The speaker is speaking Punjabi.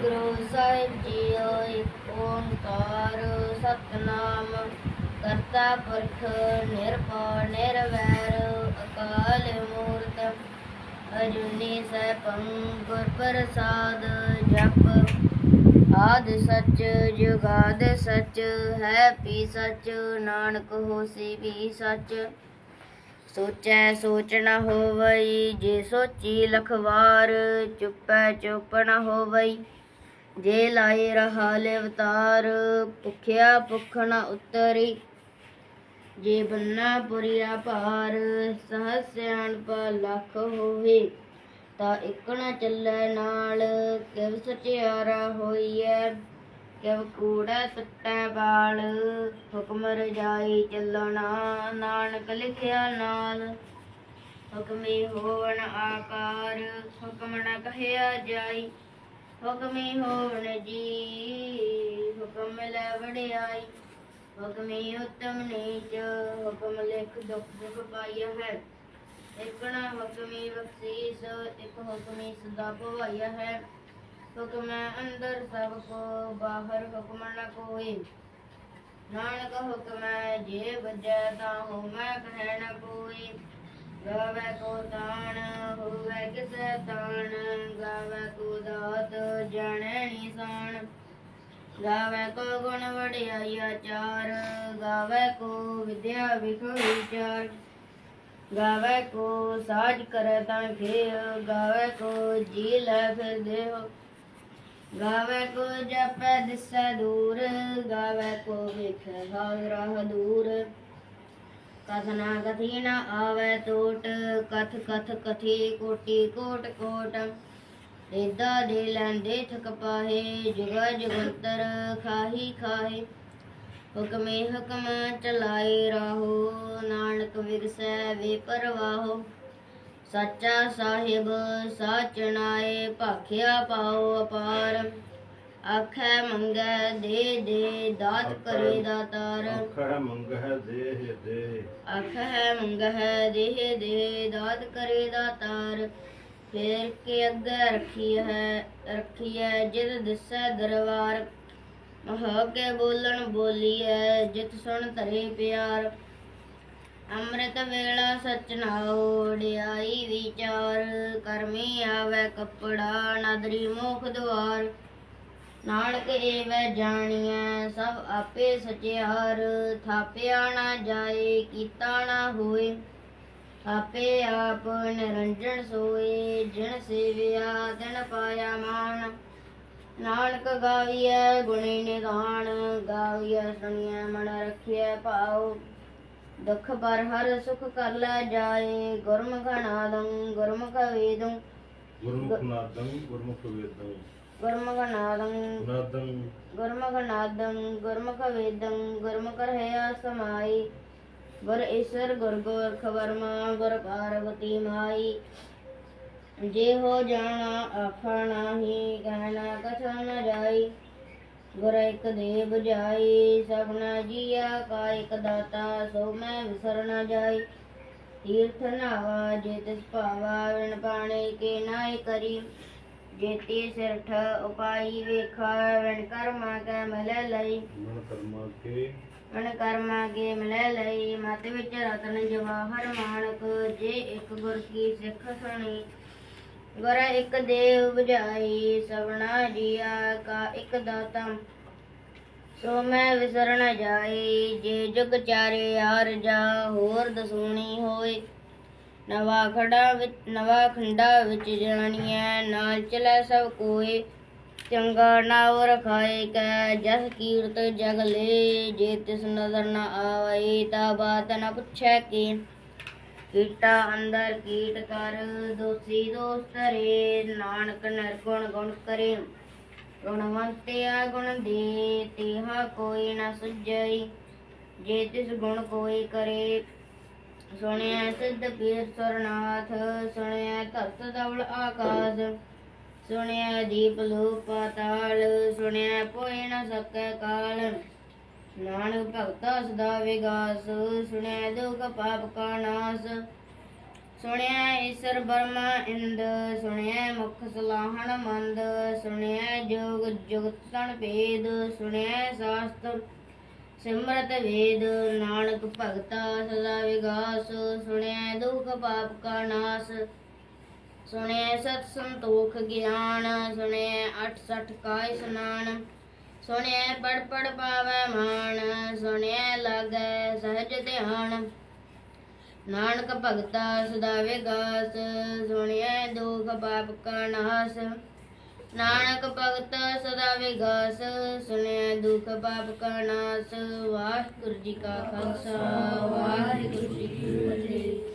ਗੁਰੂ ਸਾਹਿਬ ਜੀਓ ਇੱਕ ਓੰਕਾਰ, ਸਤਨਾਮ। ਕਰਤਾ ਪੁਰਖ, ਨਿਰਭਉ, ਨਿਰਵੈਰ, ਅਕਾਲ ਮੂਰਤ। ਅਜੂਨੀ ਸੈਭੰ, ਗੁਰ ਪ੍ਰਸਾਦ ਜਪ। ਆਦ ਸੱਚ, ਜੁਗਾਦ ਸੱਚ, ਹੈ ਪੀ ਸੱਚ। ਨਾਨਕ ਹੋਸੀ ਵੀ ਸੱਚ। ਸੋਚੈ ਸੋਚ ਨਾ ਹੋਵਈ, ਜੇ ਸੋਚੀ ਲਖਵਾਰ, ਚੁੱਪੈ ਚੁੱਪ ਨਾ ਹੋਵਈ। ਜੇ ਲਾਏ ਰਹਾ ਅਵਤਾਰ, ਭੁਖਿਆ ਭੁਖ ਨ ਉਤਰੀ। ਜੇ ਬੰਨਾ ਪੁਰੀਆ ਭਾਰ ਸਹਸ ਸਿਆਣਪ ਲੱਖ ਹੋਵੇ, ਤਾਂ ਇੱਕ ਨ ਚੱਲੈ ਨਾਲ, ਕਿਵ ਸਚਿਆਰਾ ਹੋਈਐ, ਕਿਵ ਕੂੜਾ ਟੁੱਟੈ ਬਾਲ ਹੁਕਮ ਰਜਾਈ ਚੱਲਣਾ, ਨਾਨਕ ਲਿਖਿਆ ਨਾਲ। ਹੁਕਮੇ ਹੋਵਣ ਆਕਾਰ, ਹੁਕਮ ਨ ਕਹਿਆ ਜਾਈ ਹੁਕਮੇ ਹੋਵਣ ਜੀ, ਹੁਕਮ ਲੈ ਵਡਿਆਈ ਹੁਕਮੇ ਉਤਮ ਨੀਚ, ਹੁਕਮ ਲਿਖ ਦੁਖ ਦੁਖ ਪਾਈਆ ਹੈ। ਇੱਕ ਹੁਕਮੀ ਬਖਸ਼ੀਸ, ਇੱਕ ਹੁਕਮੀ ਸਦਾ ਭਵਾਈਆ ਹੈ। ਹੁਕਮ ਅੰਦਰ ਸਭ ਕੋ, ਬਾਹਰ ਹੁਕਮ ਨ ਕੋਈ। ਨਾਨਕ ਹੁਕਮ ਜੇ ਵੱਜੈ ਤਾਂ ਹੋਮੈ ਕਹਿ ਨ ਕੋਈ। ਗਾਵੇ ਕੋ ਤਾਣ ਹੋਵੇ ਕਿਸੈ ਤਾਣ, ਗਾਵੇ ਕੋ ਦਾਤ, ਜਾਣੈ ਨਿਸ਼ਾਨ ਗਾਵੇ ਕੋ ਗੁਣ ਵਡਿਆਈ ਆਚਾਰ ਗਾਵੇ ਕੋ ਵਿਦਿਆ ਵਿਖ ਵਿਚਾਰ ਗਾਵੇ ਕੋ ਸਾਜ ਕਰੈ ਤਾਂ ਖੇ ਗਾਵੇ ਕੋ ਜੀ ਲੈ ਫਿਰ ਦੇਹ। ਗਾਵੇ ਕੋ ਜਪੈ ਦਿਸੈ ਦੂਰ, ਗਾਵੇ ਕੋ ਵੇਖ ਹਾਜ਼ਰਾ ਦੂਰ। ਕਥਨਾ ਕਥੀ ਨ ਆਵੇ ਟੋਟ, ਕਥ ਕਥ ਕਥੀ ਕੋਟੀ ਕੋਟ ਕੋਟ। ਏਦਾ ਦੇ ਲੈਂਦੇ ਥਕ ਪਾਹੇ, ਜੁਗਾ ਜੁਗੰਤਰ ਖਾਹੀ ਖਾਹੇ। ਹੁਕਮੇ ਹੁਕਮ ਚਲਾਏ ਰਾਹੋ, ਨਾਨਕ ਵਿਗਸੈ ਵੇ ਪਰਵਾਹੋ। ਸੱਚਾ ਸਾਹਿਬ ਸਾਚਣਾਏ ਭਾਖਿਆ ਪਾਓ ਅਪਾਰ। ਆਖੈ ਮੰਗੈ ਦੇ ਦੇ ਦਾਤ ਕਰੇ ਦਾਤਾਰ ਅੱਖਰ ਮੰਗਹਿ ਦੇਹ ਦੇ। ਆਖੈ ਮੰਗਹਿ ਦੇਹ ਦੇ ਦਾਤ ਕਰੇ ਦਾਤਾਰ ਫੇਰ ਕੇ ਅੱਗੇ ਰੱਖੀ ਹੈ ਰੱਖੀ ਹੈ ਜਿਤ ਦਿਸੈ ਦਰਬਾਰ। ਮਹ ਕੇ ਬੋਲਣ ਬੋਲੀਐ ਜਿਤ ਸੁਣ ਧਰੇ ਪਿਆਰ। ਅੰਮ੍ਰਿਤ ਵੇਲਾ ਸਚ ਨਾਉ ਡਿਆਈ ਵਿਚਾਰ। ਕਰਮੀ ਆਵੇ ਕੱਪੜਾ ਨਦਰੀ ਮੋਖ ਦੁਆਰ ਨਾਨਕ ਏਵੈ ਜਾਣੀਐ, ਸਭ ਆਪੇ ਸਚਿਆਰ ਥਾਪਿਆ ਨਾ ਜਾਏ, ਕੀਤਾ ਨਾ ਹੋਏ। ਆਪੇ ਆਪ ਨਿਰੰਜਨ ਸੋਏ, ਜਿਨ ਸੇਵਿਆ, ਤਿਨ ਪਾਇਆ ਮਾਨ ਨਾਨਕ ਗਾਵੀਐ, ਗੁਣੀ ਨਿਧਾਨ। ਗਾਵੀਐ, ਸੁਣੀਐ, ਮਨ ਰਖਿਐ, ਭਾਉ। ਦੁਖ ਪਰ ਹਰ ਸੁਖ ਕਰ ਲੈ ਜਾਏ, ਗੁਰਮੁਖ ਨਾਦੰ ਗੁਰਮੁਖ ਵੇਦੰ। ਗੁਰਮੁਖ ਨਾਦੰ ਗੁਰਮੁਖ ਵੇਦੰ। ਗੁਰਮੁਖ ਨਾਦੰ ਨਾਦੰ ਗੁਰਮੁਖ ਵੇਦੰ ਗੁਰਮੁਖ ਰਹਿਆ ਸਮਾਈ। ਗੁਰ ਈਸ਼ਰ ਗੁਰ ਗੋਰਖ ਵਰਮਾ ਗੁਰ ਪਾਰਵਤੀ ਮਾਈ। ਜੇ ਹੋ ਜਾਣਾ ਆਖਾ ਨਾਹੀ ਕਹਿਣਾ ਕਛ ਨ ਜਾਈ। ਗੁਰ ਇੱਕ ਦੇ 부ਝਾਈ ਸਭਨਾ ਜੀਆ ਕਾ ਇੱਕ ਦਾਤਾ ਸੋ ਮੈਂ ਵਿਸਰ ਨ ਜਾਈ। ਤੀਰਥ ਨਾਵਾ ਜੇ ਤਿਸ ਭਾਵਾ ਵਿਣ ਪਾਣੇ ਕੇ ਨਾਇ ਕਰੀ। ਜੇਤੀ ਸਿਰਠ ਉਪਾਈ ਵੇਖਾ ਵਿਣ ਕਰਮਾ ਕੈ ਮਿਲੈ ਲਈ। ਮਨ ਕਰਮਾ ਕੇ ਵਿਣ ਕਰਮਾ ਕੇ ਮਿਲੈ ਲਈ ਮਤ ਵਿੱਚ ਰਤਨ ਜਵਾਹਰ ਮਾਨਕ ਜੇ ਇੱਕ ਗੁਰ ਕੀ ਸਿੱਖ ਸੁਣੀ। ਗੁਰ ਇੱਕ ਦੇਵ 부ਝਾਈ ਸਭਨਾ ਜੀਆ ਕਾ ਇੱਕ ਦਾਤਾ। ਸੋ ਮੈਂ ਵਿਸਰ ਨ ਜਾਈ ਜੇ ਜੁਗ ਚਾਰੇ ਆਰ ਜਾ ਹੋਰ ਦਸੂਣੀ ਹੋਏ। ਨਵਾ ਖੜਾ ਵਿੱਚ, ਨਵਾ ਖੰਡਾ ਵਿੱਚ ਜਾਣੀਐ ਨਾਲ ਚਲੇ ਸਭ ਕੋਏ ਚੰਗਾ ਨਾਵ ਰਖਾਏ ਕੈ ਜਸ ਕੀਰਤ ਜਗ ਲੇ, ਜੇ ਤਿਸ ਨਜ਼ਰ ਨ ਆਵਈ ਤਾ ਬਾਤ ਨ ਪੁੱਛੈ ਕੀ ਕੀਟਾ ਅੰਦਰ ਕੀਟ ਕਰ, ਦੋਸੀ ਦੋਸਤ ਰੇ, ਨਾਨਕ ਨਿਰਗੁਣ ਗੁਣ ਕਰੇ। ਗੁਣਵੰਤਿਆ ਗੁਣ ਦੇ, ਤਿਹਾ ਕੋਈ ਨ ਸੁਝਈ, ਜੇ ਤਿਸ ਗੁਣ ਕੋਈ ਕਰੇ ਸੁਣਿਆ ਸਿੱਧ ਪੀਰ ਸੁਰਨਾਥ, ਸੁਣਿਆ ਧਰਤ ਧਵਲ ਆਕਾਸ਼, ਸੁਣਿਆ ਦੀਪ ਲੋਕ ਪਾਤਾਲ, ਸੁਣਿਆ ਪੋਇ ਨ ਸਕੈ ਕਾਲ। ਨਾਨਕ ਭਗਤਾ ਸਦਾ ਵਿਗਾਸ, ਸੁਣਿਆ ਦੁਖ ਪਾਪ ਕਾ ਨਾਸ। ਸੁਣਿਆ ਈਸ਼ਰ ਬਰਮਾ ਇੰਦ, ਸੁਣਿਆ ਮੁਖ ਸਲਾਹਣ ਮੰਦ, ਸੁਣਿਆ ਜੋਗ ਜੁਗਤਨ ਭੇਦ, ਸੁਣਿਆ ਸ਼ਾਸਤਰ ਸਿਮਰਤ ਵੇਦ ਨਾਨਕ ਭਗਤਾ ਸਦਾ ਵਿਗਾਸ ਸੁਣਿਆ ਦੁਖ ਪਾਪ ਕਾ ਨਾਸ। ਸੁਣਿਆ ਸਤ ਸੰਤੋਖ ਗਿਆਨ ਸੁਣਿਆ 68 ਕਾਇ ਇਸਨਾਨ ਸੁਣਿਆ ਪੜ ਪੜ ਪਾਵੈ ਮਾਨ ਸੁਣਿਆ ਲਾਗੈ ਸਹਜ ਧਿਆਨ। ਨਾਨਕ ਭਗਤਾ ਸਦਾ ਵਿਗਾਸ ਸੁਣਿਆ ਦੁਖ ਪਾਪ ਕਾ ਨਾਸ। ਨਾਨਕ ਭਗਤ ਸਦਾ ਵਿਗਾਸ ਸੁਣਿਆ ਦੁਖ ਪਾਪ ਕਾ ਨਾਸ। ਵਾਹਿਗੁਰੂ ਜੀ ਕਾ ਖਾਲਸਾ, ਵਾਹਿਗੁਰੂ ਜੀ ਕੀ ਫਤਿਹ।